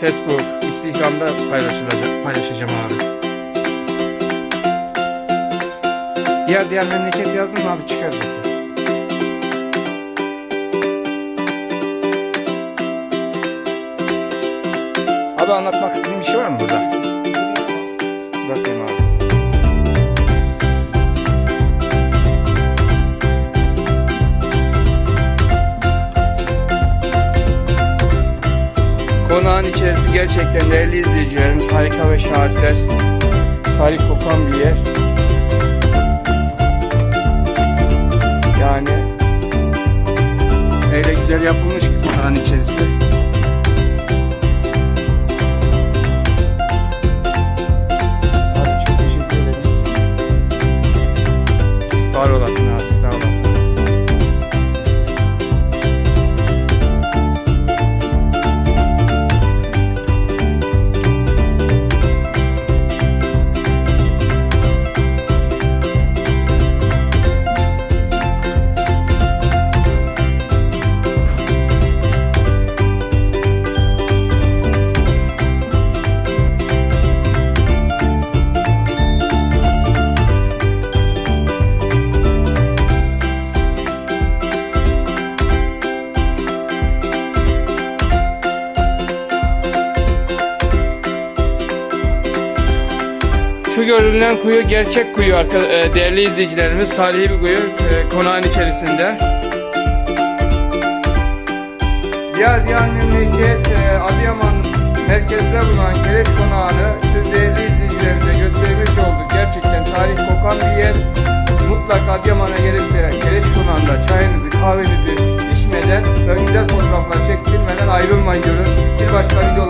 Facebook, Instagram'da paylaşılacak, paylaşacağım abi. Diğer diğer memleket yazdım abi çıkar zaten. Abi anlatmak istediğin bir şey var mı burada? İçerisi gerçekten değerli izleyicilerimiz harika ve şaheser. Tarih kokan bir yer. Yani öyle güzel yapılmış ki konağın içerisi. Abi çok teşekkür ederim. Var olasın Şu görünen kuyu gerçek kuyu e, değerli izleyicilerimiz. Tarihi bir kuyu e, konağın içerisinde. Diğer memleket e, Adıyaman merkezde bulunan Keleş Konağı'nı siz değerli izleyicilerimize göstermiş olduk. Gerçekten tarih kokan bir yer. Mutlaka Adıyaman'a gelip de Keleş Konağı'nda çayınızı kahvenizi içmeden ve fotoğraflar çektirmeden ayrılmayın diyoruz. Bir başka video